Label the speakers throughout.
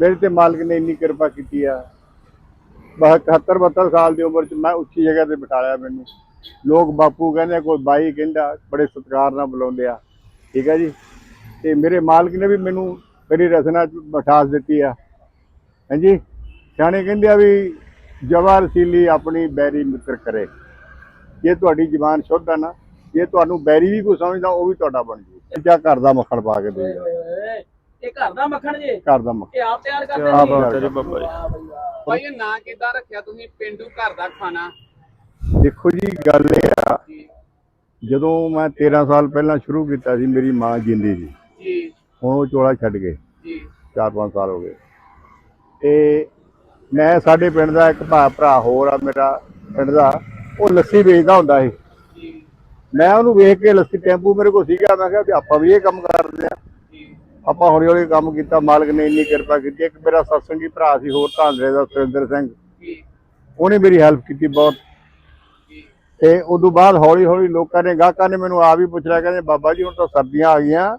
Speaker 1: ਮੇਰੇ ਤੇ ਮਾਲਕ ਨੇ ਇੰਨੀ ਕਿਰਪਾ ਕੀਤੀ ਆ। ਬਸ 71 72 ਸਾਲ ਦੀ ਉਮਰ ਚ ਮੈਂ ਉੱਚੀ ਜਗ੍ਹਾ ਤੇ ਬਿਠਾ ਲਿਆ ਮੈਨੂੰ। ਲੋਕ ਬਾਪੂ ਕਹਿੰਦੇ ਆ, ਕੋਈ ਬਾਈ ਕਹਿੰਦਾ ਬੜੇ ਸਤਿਕਾਰ ਨਾਲ ਬੁਲਾਉਂਦੇ ਆ। ਠੀਕ ਹੈ ਜੀ? ਤੇ ਮੇਰੇ ਮਾਲਕ ਨੇ ਵੀ ਮੈਨੂੰ ਮੇਰੀ ਰਚਨਾ ਚ ਬਿਠਾਸ ਦਿੱਤੀ ਆ। ਹਾਂਜੀ? ਸਿਆਣੇ ਕਹਿੰਦੇ ਆ ਵੀ ਜਵਾ ਰਸੀਲੀ ਆਪਣੀ ਬੈਰੀ ਮਿੱਤਰ ਕਰੇ। ਜੇ ਤੁਹਾਡੀ ਜ਼ਬਾਨ ਸ਼ੁੱਧ ਆ ਨਾ ਜੇ ਤੁਹਾਨੂੰ ਬੈਰੀ ਵੀ ਕੋਈ ਸਮਝਦਾ ਉਹ ਵੀ ਤੁਹਾਡਾ ਬਣ ਜੂ। ਜਾਂ ਘਰ ਦਾ ਮੱਖਣ ਪਾ ਕੇ ਦੇ
Speaker 2: ਇਹ ਘਰ ਦਾ ਮੱਖਣ ਜੇ?
Speaker 1: ਘਰ ਦਾ ਮੱਖਣ।
Speaker 2: ਇਹ ਆਪ ਤਿਆਰ ਕਰਦੇ
Speaker 1: ਆਪ
Speaker 2: ਜੀ
Speaker 3: ਬਾਬਾ ਜੀ।
Speaker 2: ਵਾਹ ਬਈ ਵਾਹ।
Speaker 3: ਭਾਈ ਇਹ ਨਾਂ ਕਿੱਦਾਂ ਰੱਖਿਆ ਤੁਸੀਂ? ਪਿੰਡੂ ਘਰ ਦਾ ਖਾਣਾ।
Speaker 1: ਦੇਖੋ ਜੀ ਗੱਲ ਇਹ ਆ
Speaker 3: ਜੀ।
Speaker 1: ਜਦੋਂ ਮੈਂ 13 ਸਾਲ ਪਹਿਲਾਂ ਸ਼ੁਰੂ ਕੀਤਾ ਸੀ ਮੇਰੀ ਮਾਂ ਜਿੰਦੀ ਸੀ।
Speaker 3: ਜੀ।
Speaker 1: ਹੁਣ ਉਹ ਚੋਲਾ ਛੱਡ ਗਏ।
Speaker 3: ਜੀ।
Speaker 1: 4-5 ਸਾਲ ਹੋ ਗਏ। ਤੇ ਮੈਂ ਸਾਡੇ ਪਿੰਡ ਦਾ ਇੱਕ ਭਾ ਭਰਾ ਹੋਰ ਆ ਮੇਰਾ ਪਿੰਡ ਦਾ ਉਹ ਲੱਸੀ ਵੇਚਦਾ ਹੁੰਦਾ ਸੀ।
Speaker 3: ਜੀ।
Speaker 1: ਮੈਂ ਉਹਨੂੰ ਵੇਖ ਕੇ ਲੱਸੀ ਟੈਂਪੂ ਮੇਰੇ ਕੋਲ ਸੀਗਾ ਮੈਂ ਕਿਹਾ ਵੀ ਆਪਾਂ ਵੀ ਇਹ ਕੰਮ ਕਰਦੇ ਆ ਆਪਾਂ ਹੌਲੀ ਹੌਲੀ ਕੰਮ ਕੀਤਾ, ਮਾਲਕ ਨੇ ਇੰਨੀ ਕਿਰਪਾ ਕੀਤੀ। ਇੱਕ ਮੇਰਾ ਸਤਸੰਗੀ ਭਰਾ ਸੀ, ਹੋਰ ਧਾਂਦਰੇ ਦਾ ਸੁਰਿੰਦਰ ਸਿੰਘ। ਉਹਨੇ ਮੇਰੀ ਹੈਲਪ ਕੀਤੀ ਬਹੁਤ।
Speaker 3: ਜੀ
Speaker 1: ਤੇ ਉਦੋਂ ਬਾਅਦ ਹੌਲੀ ਹੌਲੀ ਲੋਕਾਂ ਨੇ, ਗਾਹਕਾਂ ਨੇ ਮੈਨੂੰ ਆ ਵੀ ਪੁੱਛਿਆ ਕਹਿੰਦੇ, ਬਾਬਾ ਜੀ, ਹੁਣ ਤਾਂ ਸਰਦੀਆਂ ਆ ਗਈਆਂ,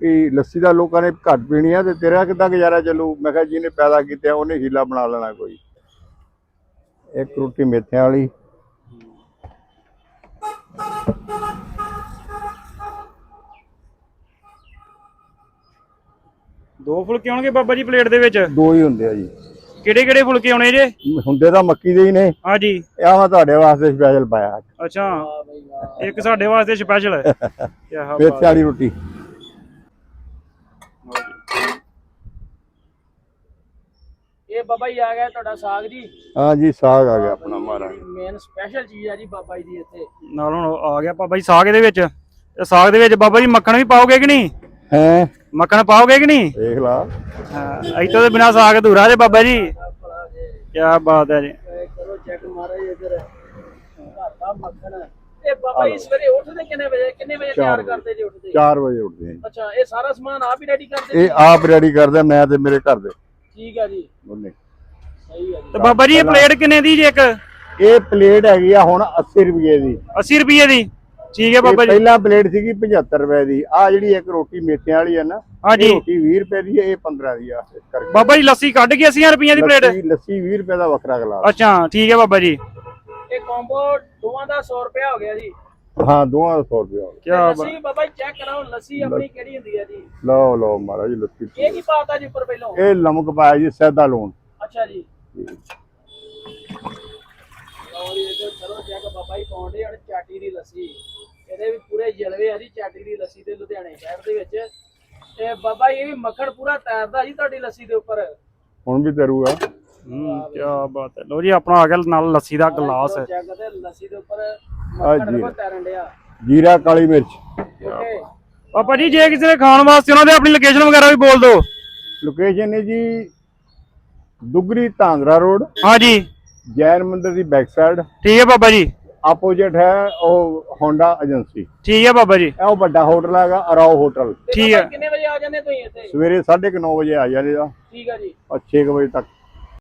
Speaker 1: ਵੀ ਲੱਸੀ ਦਾ ਲੋਕਾਂ ਨੇ ਘੱਟ ਪੀਣੀ ਆ ਤੇ ਤੇਰਾ ਕਿੱਦਾਂ ਗੁਜ਼ਾਰਾ ਚੱਲੂ? ਮੈਂ ਕਿਹਾ, ਜਿਹਨੇ ਪੈਦਾ ਕੀਤਾ ਉਹਨੇ ਹੀਲਾ ਬਣਾ ਲੈਣਾ ਕੋਈ। ਇੱਕ ਰੋਟੀ ਮੇਥਿਆਂ ਵਾਲੀ
Speaker 4: ਦੋ ਫੁਲਕੇ ਆਉਣਗੇ ਬਾਬਾ ਜੀ ਪਲੇਟ ਦੇ ਵਿੱਚ?
Speaker 1: ਦੋ ਹੀ ਹੁੰਦੇ ਆ ਜੀ।
Speaker 4: ਕਿਹੜੇ ਕਿਹੜੇ ਫੁਲਕੇ ਆਉਣੇ ਜੇ?
Speaker 1: ਹੁੰਦੇ ਤਾਂ ਮੱਕੀ ਦੇ ਹੀ ਨੇ।
Speaker 4: ਹਾਂਜੀ
Speaker 1: ਇਹ ਮੈਂ ਤੁਹਾਡੇ ਵਾਸਤੇ ਸਪੈਸ਼ਲ ਪਾਇਆ।
Speaker 4: ਅੱਛਾ।
Speaker 2: ਵਾਹ ਬਈ ਵਾਹ
Speaker 4: ਇੱਕ ਸਾਡੇ ਵਾਸਤੇ ਸਪੈਸ਼ਲ ਕੀ
Speaker 1: ਮੇਥਿਆਂ ਵਾਲੀ ਰੋਟੀ।
Speaker 2: ਇਹ ਬਾਬਾ ਜੀ ਆ ਗਿਆ ਤੁਹਾਡਾ ਸਾਗ ਜੀ।
Speaker 1: ਹਾਂ ਜੀ ਸਾਗ ਆ ਗਿਆ ਆਪਣਾ ਮਹਾਰਾਜ
Speaker 2: ਮੇਨ ਸਪੈਸ਼ਲ ਚੀਜ਼ ਆ ਜੀ ਬਾਬਾ ਜੀ ਦੀ ਇੱਥੇ।
Speaker 4: ਨਾਲ ਹੁਣ ਆ ਗਿਆ ਬਾਬਾ ਜੀ ਸਾਗ ਦੇ ਵਿੱਚ। ਸਾਗ ਦੇ ਵਿੱਚ ਬਾਬਾ ਜੀ ਮੱਖਣ ਵੀ ਪਾਓਗੇ ਕਿ ਨਹੀਂ?
Speaker 1: ਹੈ?
Speaker 4: ਮੱਖਣ ਪਾਓਗੇ ਕਿ ਨਹੀਂ?
Speaker 1: ਦੇਖ ਲਾ।
Speaker 4: ਹਾਂ ਇੱਥੋਂ ਦੇ ਬਿਨਾ ਸਾਗ ਅਧੂਰਾ ਜੇ ਬਾਬਾ ਜੀ। ਕੀ ਬਾਤ ਹੈ ਜੀ।
Speaker 2: ਇਹ ਕਰੋ ਚੈੱਕ ਮਾਰਾ ਜੀ ਇੱਧਰ। ਘਰ ਦਾ ਮੱਖਣ। ਇਹ ਬਾਬਾ ਜੀ ਸਵੇਰੇ ਉੱਠਦੇ ਕਿੰਨੇ ਵਜੇ? ਕਿੰਨੇ ਵਜੇ ਤਿਆਰ ਕਰਦੇ ਜੀ ਉੱਠਦੇ?
Speaker 1: 4 ਵਜੇ ਉੱਠਦੇ ਆ ਜੀ।
Speaker 2: ਅੱਛਾ ਇਹ ਸਾਰਾ ਸਮਾਨ ਆਪ ਹੀ ਰੈਡੀ ਕਰਦੇ
Speaker 1: ਇਹ ਆਪ ਰੈਡੀ ਕਰਦੇ ਮੈਂ ਤੇ ਮੇਰੇ ਘਰ ਦੇ।
Speaker 2: ਠੀਕ ਆ ਜੀ।
Speaker 1: ਦੋਨੇ
Speaker 2: ਸਹੀ ਆ ਜੀ।
Speaker 4: ਤੇ ਬਾਬਾ ਜੀ ਇਹ ਪਲੇਟ ਕਿੰਨੇ ਦੀ ਜੀ ਇੱਕ?
Speaker 1: ਇਹ ਪਲੇਟ ਹੈਗੀ ਆ ਹੁਣ 80 ਰੁਪਏ ਦੀ।
Speaker 4: 80 ਰੁਪਏ ਦੀ? ਠੀਕ ਹੈ ਬਾਬਾ ਜੀ।
Speaker 1: ਪਹਿਲਾਂ ਪਲੇਟ ਸੀਗੀ 75 ਰੁਪਏ ਦੀ। ਆ ਜਿਹੜੀ ਇੱਕ ਰੋਟੀ ਮੇਥਿਆਂ ਵਾਲੀ ਆ ਨਾ
Speaker 4: ਹਾਂਜੀ।
Speaker 1: ਰੋਟੀ 20 ਰੁਪਏ ਦੀ ਹੈ ਇਹ 15 ਦੀ ਆ। ਇਸ ਕਰਕੇ
Speaker 4: ਬਾਬਾ ਜੀ ਲੱਸੀ ਕੱਢ ਕੇ 80 ਰੁਪਈਆਂ ਦੀ ਪਲੇਟ।
Speaker 1: ਲੱਸੀ ਲੱਸੀ 20 ਰੁਪਏ ਦਾ ਵੱਖਰਾ ਗਲਾਸ।
Speaker 4: ਅੱਛਾ ਠੀਕ ਹੈ ਬਾਬਾ ਜੀ।
Speaker 2: ਇਹ ਕੰਬੋ ਦੋਵਾਂ ਦਾ 100 ਰੁਪਇਆ ਹੋ ਗਿਆ ਜੀ।
Speaker 1: ਹਾਂ ਦੋਵਾਂ ਦਾ 100 ਰੁਪਏ ਹੋ ਗਿਆ।
Speaker 4: ਕੀ
Speaker 2: ਲੱਸੀ ਬਾਬਾ ਜੀ ਚੈੱਕ ਕਰਾਓ ਲੱਸੀ ਆਪਣੀ ਕਿਹੜੀ ਹੁੰਦੀ ਆ ਜੀ?
Speaker 1: ਲਓ ਲਓ ਮਹਾਰਾਜ ਜੀ ਲੱਸੀ।
Speaker 2: ਇਹ ਕੀ ਪਾਤਾ ਜੀ ਉੱਪਰ ਪਹਿਲਾਂ?
Speaker 1: ਇਹ ਨਮਕ ਪਾਇਆ ਜੀ ਸੈਦਾ ਲੂਣ।
Speaker 2: ਅੱਛਾ ਜੀ। ਲਓ ਜੀ ਇਹ ਕਰੋ ਚੈੱਕ ਬਾਬਾ ਜੀ ਪਾਉਂਦੇ ਹਨ ਚਾਟੀ ਦੀ ਲੱਸੀ। ਇਹਦੇ ਵੀ ਪੂਰੇ ਜਲਵੇ ਆ ਜੀ ਚਾਟੀ ਦੀ ਲੱਸੀ ਤੇ ਲੁਧਿਆਣੇ ਸ਼ਹਿਰ ਦੇ ਵਿੱਚ। ਤੇ ਬਾਬਾ ਜੀ ਇਹ ਵੀ ਮੱਖਣ ਪੂਰਾ ਤੈਰਦਾ ਜੀ ਤੁਹਾਡੀ ਲੱਸੀ ਦੇ ਉੱਪਰ।
Speaker 1: ਹੁਣ ਵੀ ਤਰੂਗਾ।
Speaker 4: ਹੂੰ ਕੀ ਬਾਤ ਹੈ। ਲੋ ਜੀ ਆਪਣਾ ਆ ਗਿਆ ਨਾਲ ਲੱਸੀ ਦਾ ਗਲਾਸ।
Speaker 2: ਚੈੱਕ ਤੇ ਲੱਸੀ ਦੇ ਉੱਪਰ
Speaker 1: ਆਹ
Speaker 2: ਮੱਖਣ
Speaker 1: ਜੀ।
Speaker 2: ਕੋ ਤੈਰਨ ਡਿਆ।
Speaker 1: ਜੀਰਾ ਕਾਲੀ ਮਿਰਚ।
Speaker 2: ਓਕੇ।
Speaker 4: ਪਾਪਾ ਜੀ ਜੇ ਕਿਸੇ ਨੇ ਖਾਣ ਵਾਸਤੇ ਉਹਨਾਂ ਦੇ ਆਪਣੀ ਲੋਕੇਸ਼ਨ ਵਗੈਰਾ ਵੀ ਬੋਲ ਦਿਓ।
Speaker 1: ਲੋਕੇਸ਼ਨ ਹੈ ਜੀ ਦੁਗਰੀ ਧਾਂਦਰਾ ਰੋਡ।
Speaker 4: ਹਾਂਜੀ
Speaker 1: ਜੈਨ ਮੰਦਿਰ ਦੀ ਬੈਕ ਸਾਈਡ
Speaker 4: ਠੀਕ ਹੈ ਬਾਬਾ ਜੀ।
Speaker 1: ਆਪੋਜੀਟ ਹੈ ਉਹ ਹੋਂਡਾ ਏਜੰਸੀ
Speaker 4: ਠੀਕ ਹੈ ਬਾਬਾ ਜੀ।
Speaker 1: ਇਹ ਉਹ ਵੱਡਾ ਹੋਟਲ ਹੈਗਾ ਅਰਾਓ ਹੋਟਲ
Speaker 4: ਠੀਕ ਹੈ।
Speaker 2: ਕਿੰਨੇ ਵਜੇ ਆ ਜਾਂਦੇ ਤੁਸੀਂ ਇੱਥੇ?
Speaker 1: ਸਵੇਰੇ 9:30 ਵਜੇ ਆ ਜਾਂਦੇ ਆ
Speaker 2: ਠੀਕ ਆ ਜੀ।
Speaker 1: 6 ਵਜੇ ਤੱਕ।